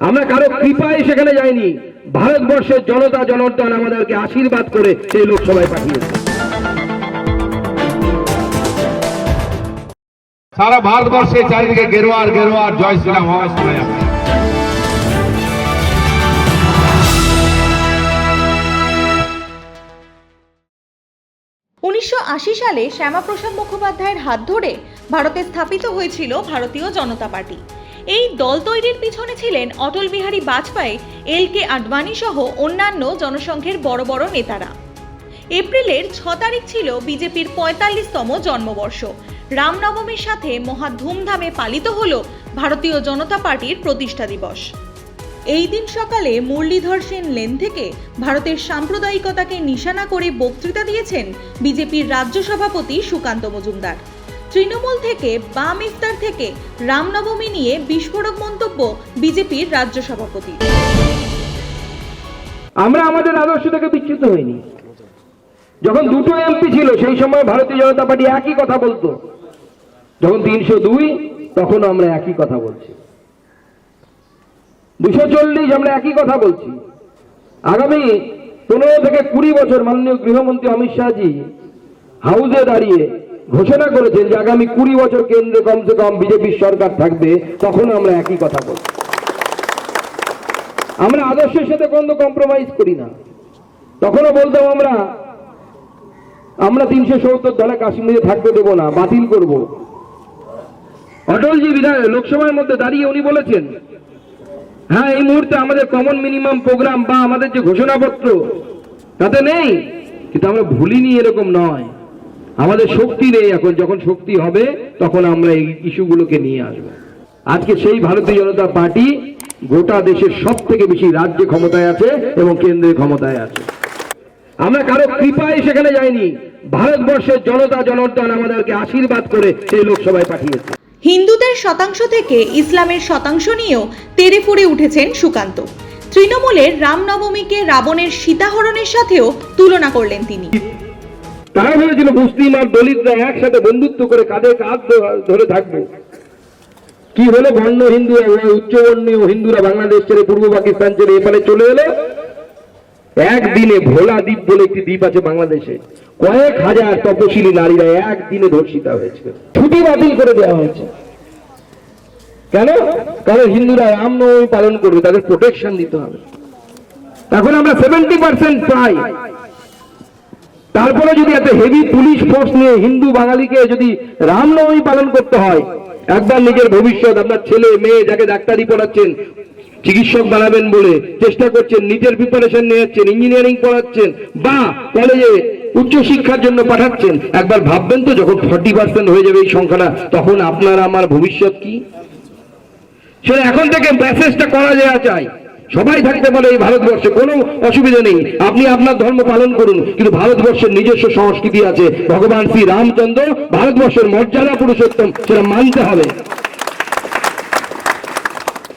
আমরা কারও কৃপায় সেখানে যাইনি। ভারতবর্ষের জনতা জনার্দন আমাদেরকে আশীর্বাদ করে সেই লোকসভায় পাঠিয়েছে। সারা ভারতবর্ষে চারিদিকে গেরুয়ার গেরুয়ার জয় শ্রীরাম আওয়াজ শোনা যাচ্ছে উনিশশো সালে শ্যামাপ্রসাদ মুখোপাধ্যায়ের হাত ধরে ভারতে স্থাপিত হয়েছিল ভারতীয় জনতা পার্টি। এই দল তৈরির পিছনে ছিলেন অটল বিহারী বাজপেয়ী, এল কে আডবাণী সহ অন্যান্য জনসংঘের বড় বড় নেতারা। এপ্রিলের ছ তারিখ ছিল বিজেপির পঁয়তাল্লিশতম জন্মবর্ষ। রামনবমীর সাথে মহা ধুমধামে পালিত হল ভারতীয় জনতা পার্টির প্রতিষ্ঠা দিবস। এই দিন সকালে মুরলীধর সেন লেন থেকে ভারতের সাম্প্রদায়িকতাকে নিশানা করে বক্তৃতা দিয়েছেন বিজেপির রাজ্য সভাপতি সুকান্ত মজুমদার। তৃণমূল থেকে বাম ইফতার থেকে রামনবমী নিয়ে বিস্ফোরক মন্তব্য বিজেপির রাজ্য সভাপতি আমরা আমাদের আদর্শ থেকে বিচ্যুত হইনি। যখন দুটো এমপি ছিল, সেই সময় ভারতীয় জনতা পার্টি একই কথা বলতো। যখন তিনশো দুই তখন আমরা একই কথা বলছি। দুশো চল্লিশ আমরা একই কথা বলছি। আগামী পনেরো থেকে কুড়ি বছর মাননীয় গৃহমন্ত্রী অমিত শাহজি হাউসে দাঁড়িয়ে ঘোষণা করেছেন যে আগামী কুড়ি বছর কেন্দ্রে কমসে কম বিজেপির সরকার থাকবে, তখন আমরা একই কথা বলছি আমরা আদর্শের সাথে কোনো কম্প্রোমাইজ করি না। তখনও বলতাম আমরা আমরা তিনশো সত্তর দলে কাশ্মীরে থাকতে দেবো না, বাতিল করব। অটলজি বিধায়ক লোকসভার মধ্যে দাঁড়িয়ে উনি বলেছেন হ্যাঁ এই মুহূর্তে আমাদের কমন মিনিমাম প্রোগ্রাম বা আমাদের যে ঘোষণাপত্র, তাতে নেই, কিন্তু আমরা ভুলিনি এরকম নয়। আমাদের শক্তি নেই এখন, যখন শক্তি হবে, তখন আমরা এই ইস্যুগুলোকে নিয়ে আসব। আজকে সেই ভারতীয় জনতা পার্টি গোটা দেশের সব থেকে বেশি রাজ্যে ক্ষমতায় আছে এবং কেন্দ্রে ক্ষমতায় আছে। আমরা কারও কৃপায় সেখানে যাইনি। ভারতবর্ষের জনতা জনার্দন আমাদেরকে আশীর্বাদ করে সেই লোকসভায় পাঠিয়েছে। হিন্দুদের শতাংশ থেকে ইসলামের শতাংশ নিয়েও তেড়ে ফুড়ে উঠেছেন সুকান্ত। তৃণমূলের রামনবমীকে রাবণের সীতাহরণের সাথেও তুলনা করলেন তিনি। তারা ভেবেছিল মুসলিম আর দলিতরা একসাথে বন্ধুত্ব করে কাঁধে কাঁধ ধরে থাকব। কি হলো বর্ণ হিন্দু উচ্চবর্ণীয় হিন্দুরা বাংলাদেশ ছেড়ে পূর্ব পাকিস্তান ছেড়ে এখানে চলে এলো। একদিনে ভোলা দ্বীপ বলে একটি দ্বীপ আছে বাংলাদেশে। কয়েক হাজার তপশিলি নারীরা একদিনে ধর্ষিতা হয়েছে। ছুটি বাতিল করে দেওয়া হয়েছে। কেন? কারণ হিন্দুরা রামনবমী পালন করবে, তাদের প্রোটেকশন দিতে হবে। এখন আমরা সেভেন্টি পার্সেন্ট পাই। তারপরে যদি এত হেভি পুলিশ ফোর্স নিয়ে হিন্দু বাঙালিকে যদি রামনবমী পালন করতে হয়, একবার নিজের ভবিষ্যৎ, আপনার ছেলে, মেয়ে যাকে ডাক্তারি পড়াচ্ছেন, চিকিৎসক বানাবেন বলে চেষ্টা করছেন, নিজের প্রিপারেশন নিয়েছেন ইঞ্জিনিয়ারিং পড়াচ্ছেন, বা কলেজে উচ্চ শিক্ষার জন্য পাঠাচ্ছেন, একবার ভাববেন তো যখন ফর্টি পার্সেন্ট হয়ে যাবে এই সংখ্যাটা, তখন আপনার আমার ভবিষ্যৎ কি? সেটা এখন থেকে মেসেজটা করা যাওয়া চাই সবাই থাকতে পারে এই ভারতবর্ষে, কোনো অসুবিধা নেই। আপনি আপনার ধর্ম পালন করুন, কিন্তু ভারতবর্ষের নিজস্ব সংস্কৃতি আছে। ভগবান শ্রী রামচন্দ্র ভারতবর্ষের মর্যাদা পুরুষোত্তম, সেটা মানতে হবে।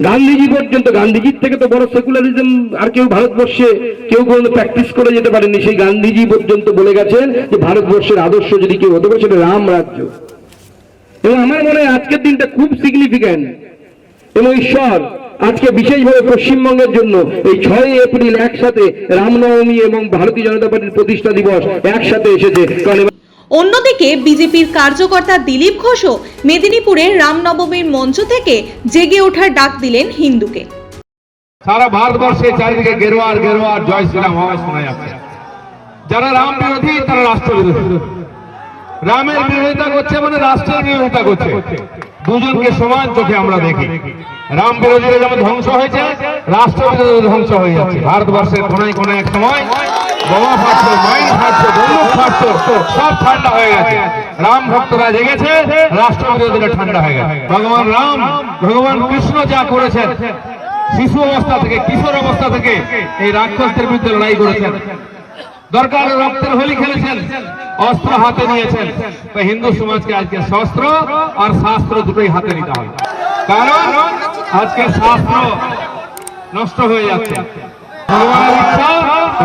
গান্ধীজি পর্যন্ত, গান্ধীজির থেকে তো বড় সেকুলারিজম আর কেউ ভারতবর্ষে, কেউ কোনো প্র্যাকটিস করে যেতে পারেনি। সেই গান্ধীজি পর্যন্ত বলে গেছেন যে, ভারতবর্ষের আদর্শ যদি কেউ হতে পারে, সেটা রাম রাজ্য। এবং আমার মনে হয় আজকের দিনটা খুব সিগনিফিক্যান্ট এবং ঈশ্বর আজকে বিশেষভাবে পশ্চিমবঙ্গের জন্য এই ছয় এপ্রিল একসাথে রামনবমী এবং ভারতীয় জনতা পার্টির প্রতিষ্ঠা দিবস একসাথে এসেছে। কারণ অন্যদিকে বিজেপির কার্যকর্তা দিলীপ ঘোষও মেদিনীপুরের রামনবমীর মঞ্চ থেকে জেগে ওঠার ডাক দিলেন হিন্দুকে। সারা ভারতবর্ষে চারিদিকে গেরুয়ার গেরুয়ার জয় শ্রীরাম আওয়াজ শোনা যাচ্ছে। যারা রাম বিরোধী তারা রাষ্ট্র বিরোধী। রামের বিরোধিতা করছে মানে রাষ্ট্রের বিরোধিতা করছে। দুজনকে সমান চোখে আমরা দেখি। রাম বিরোধীরা যেমন ধ্বংস হয়েছে রাষ্ট্র বিরোধী ধ্বংস হয়ে যাচ্ছে। ভারতবর্ষের কোনায় কোনায় এক সময় বোমা ফাটছে মাইন ফাটছে বন্দুক ফাটছে সব ঠান্ডা হয়ে গেছে। রাম ভক্তরা জেগেছে রাষ্ট্র বিরোধীরা ঠান্ডা হয়ে গেছে। ভগবান রাম, ভগবান কৃষ্ণ যা করেছেন, শিশু অবস্থা থেকে, কিশোর অবস্থা থেকে এই রাক্ষসদের বিরুদ্ধে লড়াই করেছেন। দরকার রক্তের হোলি খেলেছেন। অস্ত্র হাতে নিয়েছেন। হিন্দু সমাজকে আজকে শস্ত্র আর শাস্ত্র দুটোই হাতে নিতে হবে। কারণ আজকে শাস্ত্র নষ্ট হয়ে যাচ্ছে। ভগবানের ইচ্ছা,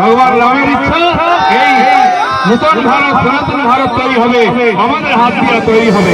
ভগবান রামের ইচ্ছা, এই নূতন ভারত সনাতন ভারত তৈরি হবে, আমাদের হাত দিয়ে তৈরি হবে।